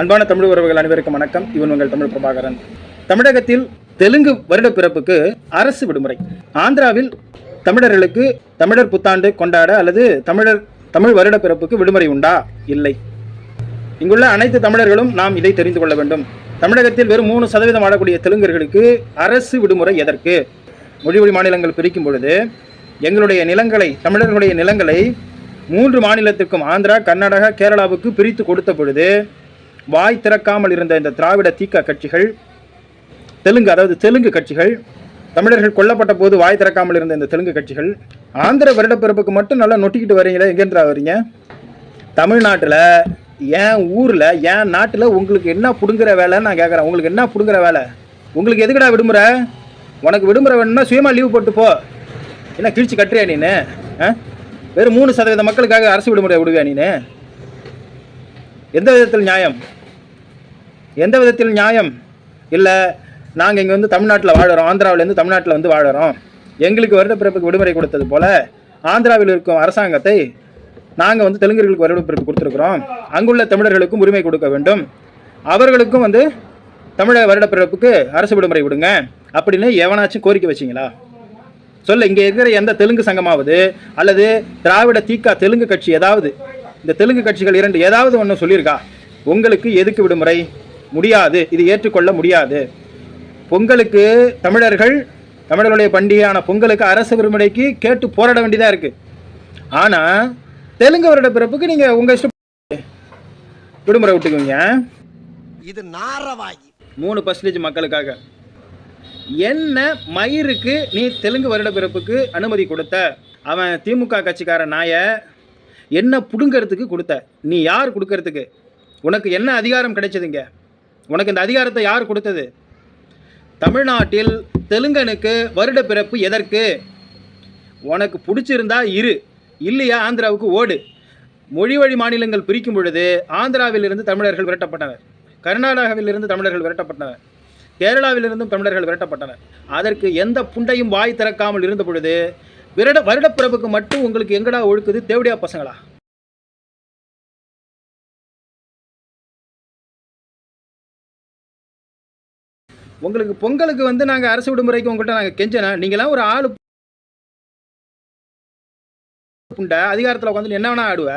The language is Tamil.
அன்பான தமிழ் உறவுகள் அனைவருக்கும் வணக்கம். இவன் உங்கள் தமிழ் பிரபாகரன். தமிழகத்தில் தெலுங்கு வருட பிறப்புக்கு அரசு விடுமுறை. ஆந்திராவில் தமிழர்களுக்கு தமிழர் புத்தாண்டு கொண்டாட அல்லது தமிழர் தமிழ் வருட பிறப்புக்கு விடுமுறை உண்டா? இல்லை. இங்குள்ள அனைத்து தமிழர்களும் நாம் இதை தெரிந்து கொள்ள வேண்டும். தமிழகத்தில் வெறும் மூணு சதவீதம் ஆடக்கூடிய தெலுங்கர்களுக்கு அரசு விடுமுறை எதற்கு? மொழிவழி மாநிலங்கள் பிரிக்கும் பொழுது எங்களுடைய நிலங்களை தமிழர்களுடைய நிலங்களை மூன்று மாநிலத்திற்கும் ஆந்திரா கர்நாடகா கேரளாவுக்கு பிரித்து கொடுத்த பொழுது வாய் திறக்காமல் இருந்த இந்த திராவிட தீக்க கட்சிகள் தெலுங்கு அதாவது தெலுங்கு கட்சிகள் தமிழர்கள் கொல்லப்பட்ட போது வாய் திறக்காமல் இருந்த இந்த தெலுங்கு கட்சிகள் ஆந்திர வருடப்பிறப்புக்கு மட்டும் நல்லா நொட்டிக்கிட்டு வரீங்களே எங்கேன்றா வரீங்க? தமிழ்நாட்டில் என் ஊரில் என் நாட்டில் உங்களுக்கு என்ன பிடுங்குற வேலைன்னு நான் கேட்குறேன் உங்களுக்கு என்ன பிடுங்குற வேலை? உங்களுக்கு எதுக்குடா விடுமுறை? உனக்கு விடுமுறை வேணும்னா சுயமாக லீவு போட்டு போ. என்ன கிழிச்சு கட்டுறியா நீனு? ஆ? வெறும் மூணு சதவீத மக்களுக்காக அரசு விடுமுறை விடுவியா நீனு? எந்த விதத்தில் நியாயம்? எந்த விதத்தில் நியாயம்? இல்லை நாங்கள் இங்கே வந்து தமிழ்நாட்டில் வாழறோம் ஆந்திராவிலேருந்து தமிழ்நாட்டில் வந்து வாழுறோம். எங்களுக்கு வருடப்பிறப்புக்கு விடுமுறை கொடுத்தது போல் ஆந்திராவில் இருக்கும் அரசாங்கத்தை நாங்கள் வந்து தெலுங்கர்களுக்கு வருடப்பிறப்பு கொடுத்துருக்குறோம். அங்குள்ள தமிழர்களுக்கும் உரிமை கொடுக்க வேண்டும். அவர்களுக்கும் வந்து தமிழக வருடப்பிறப்புக்கு அரசு விடுமுறை விடுங்க. அப்படின்னு எவனாச்சும் கோரிக்கை வச்சிங்களா? சொல்ல இங்கே இருக்கிற எந்த தெலுங்கு சங்கமாவது அல்லது திராவிட தீக்கா தெலுங்கு கட்சி ஏதாவது இந்த தெலுங்கு கட்சிகள் இரண்டு ஏதாவது ஒன்று சொல்லியிருக்கா? உங்களுக்கு எதுக்கு விடுமுறை? முடியாது. இது ஏற்றுக்கொள்ள முடியாது. பொங்கலுக்கு தமிழர்கள் தமிழர்களுடைய பண்டிகையான பொங்கலுக்கு அரசு விடுமுறைக்கு கேட்டு போராட வேண்டியதாக இருக்குது ஆனால் தெலுங்கு வருட பிறப்புக்கு நீங்கள் உங்கள் இஷ்டம் விடுமுறை விட்டுக்குவீங்க. இது நாரவாகி மூணு பர்சன்டேஜ் மக்களுக்காக. என்ன மயிருக்கு நீ தெலுங்கு வருட பிறப்புக்கு அனுமதி கொடுத்த? அவன் திமுக காரன் நாய என்ன பிடுங்கிறதுக்கு கொடுத்த? நீ யார் கொடுக்கறதுக்கு? உனக்கு என்ன அதிகாரம் கிடைச்சதுங்க? உனக்கு இந்த அதிகாரத்தை யார் கொடுத்தது? தமிழ்நாட்டில் தெலுங்கனுக்கு வருட பிறப்பு எதற்கு? உனக்கு பிடிச்சிருந்தா இரு. இல்லையா ஆந்திராவுக்கு ஓடு. மொழி வழி மாநிலங்கள் பிரிக்கும் பொழுது ஆந்திராவிலிருந்து தமிழர்கள் விரட்டப்பட்டனர். கர்நாடகாவிலிருந்து தமிழர்கள் விரட்டப்பட்டனர். கேரளாவிலிருந்தும் தமிழர்கள் விரட்டப்பட்டனர். அதற்கு எந்த புண்டையும் வாய் திறக்காமல் இருந்த பொழுது விரட வருடப்பிறப்புக்கு மட்டும் உங்களுக்கு எங்கடா ஒழுக்குது? தேவடியா பசங்களா? உங்களுக்கு பொங்கலுக்கு வந்து நாங்கள் அரசு விடுமுறைக்கு உங்கள்கிட்ட நாங்கள் கெஞ்சனா? நீங்களாம் ஒரு ஆளு புண்டை அதிகாரத்தில் உட்காந்து என்ன வேணா ஆடுவ?